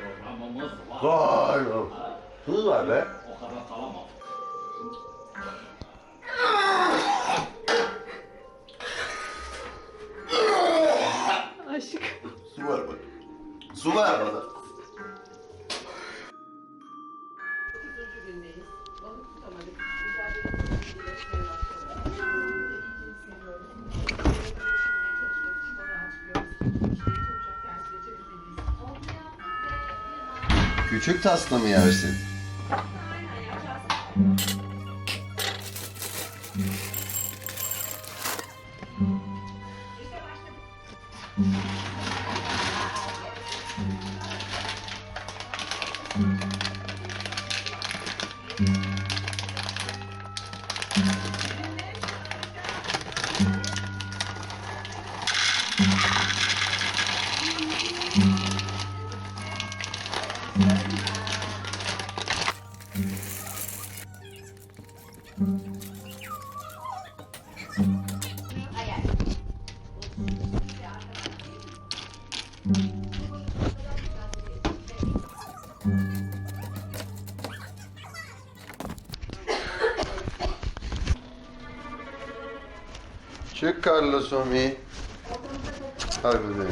Programımız var. Vay be. Tuz var be. O kadar salamam. Aşk. Su var bak. Su var bana. Küçük tasla mı yersin? Aynen yapacağız. Çık Carlos Omi. Harbiden.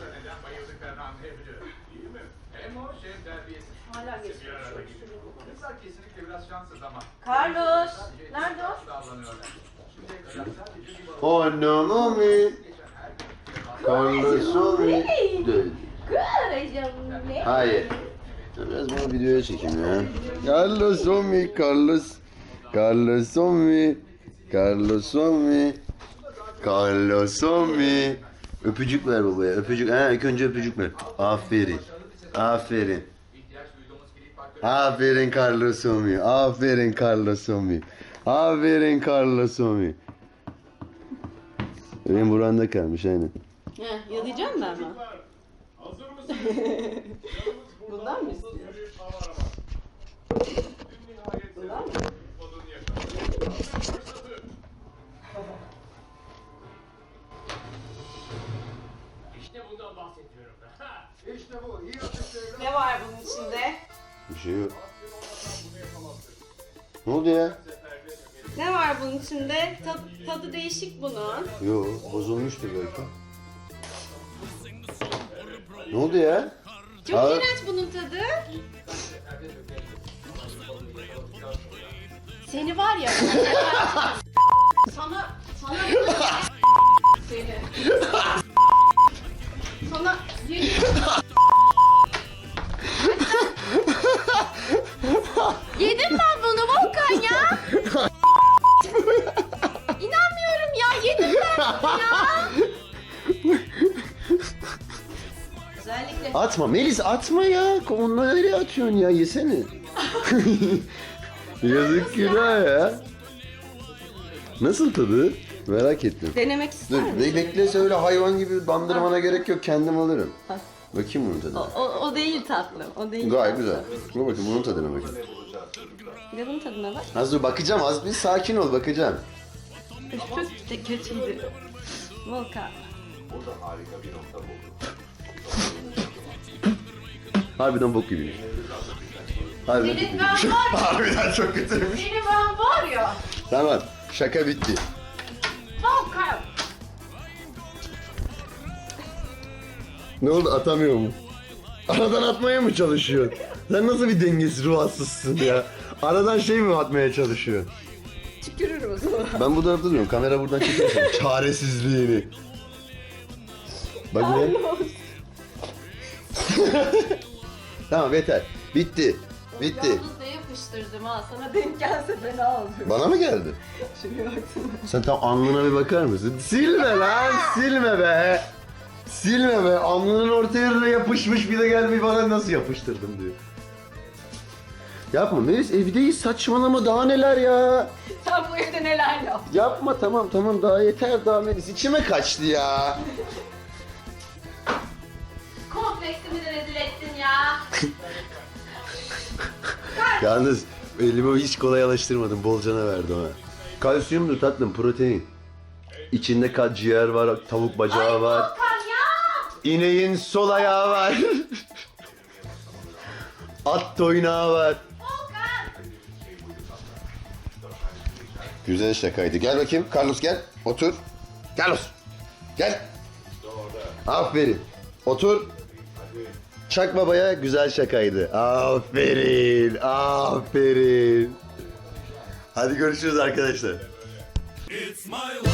Neden bayıldıklarını anlayabiliyorum. Hem o şey terbiyesiz. Hala geçiyor. Kızlar kesinlikle biraz şanssız ama. Carlos, nerede o? Oh no gün Carlos ne? Hayır. Biraz bunu videoya çekeyim ya. Carlos Omi, Carlos. Carlos Omi. Carlos Omi. Carlos Omi. Öpücük ver babaya. Öpücük. Ha, ilk önce öpücük ver. Aferin. Aferin. Aferin Carlos Omi. Aferin Carlos Omi. Aferin Carlos Omi. Benim buranda kalmış aynen. He, yalayacağım ben mi? Hazır mısınız? Bundan mı istiyorsun? Bundan mı? Bahsediyorum ben. Ha! İşte bu. İyi atıştı. Ne var bunun içinde? Bir şey yok. Ne oldu ya? Ne var bunun içinde? Tad- tadı değişik bunun. Yo, bozulmuştur belki. Ne oldu ya? Çok Aa. iğrenç bunun tadı. Seni var ya. Özellikle Atma Melis atma ya. Onunla öyle atıyorsun ya yesene. Yazık günah ya. Nasıl tadı? Merak ettim. denemek ister Dur misin? be- bekle öyle hayvan gibi bandırmana gerek yok kendim alırım. Ha. Bakayım bunun O, tadına. o, o değil tatlım. O değil. Gayet tatlım. güzel. Dur bakayım bunun tadına bakayım. Bir de bunun tadına bak. Az dur bakacağım az bir sakin ol bakacağım. Çok de kötüydü. Volkan. Harbiden bok gibiymiş. Harbiden çok ben kötüymüş. var ya. Harbiden çok kötüymüş. Seni ben var ya. Tamam şaka bitti. Volkan. Ne oldu atamıyor mu? Aradan atmaya mı çalışıyor? Sen nasıl bir dengesiz ruhsuzsun ya? Aradan şey mi atmaya çalışıyor? Tükürürüm o zaman. Ben bu tarafta duruyorum. Kamera buradan çekiyorsun. Çaresizliğini. Bak ne? tamam yeter. Bitti. Bitti. Yalnız yapıştırdım ha. Sana denk gelse fena olur. Bana mı geldi? Şuraya baksana. Sen tam alnına bir bakar mısın? Silme lan, silme be. Silme be. Alnının orta yerine yapışmış bir de gelmiş bana nasıl yapıştırdın diyor. Yapma Melis evdeyiz saçmalama daha neler ya. Sen bu evde neler yaptın? Yapma tamam tamam daha yeter daha Melis içime kaçtı ya. Kompleksimi de. Yalnız elimi hiç kolay alıştırmadım bolcana verdim ha. Kalsiyumdur tatlım protein. İçinde kat ciğer var, tavuk bacağı var. Volkan ya! İneğin sol ayağı var. At toynağı var. Güzel şakaydı. Gel bakayım. Carlos gel. Otur. Carlos. Gel. Aferin. Otur. Çak babaya güzel şakaydı. Aferin. Aferin. Hadi görüşürüz arkadaşlar. It's my life.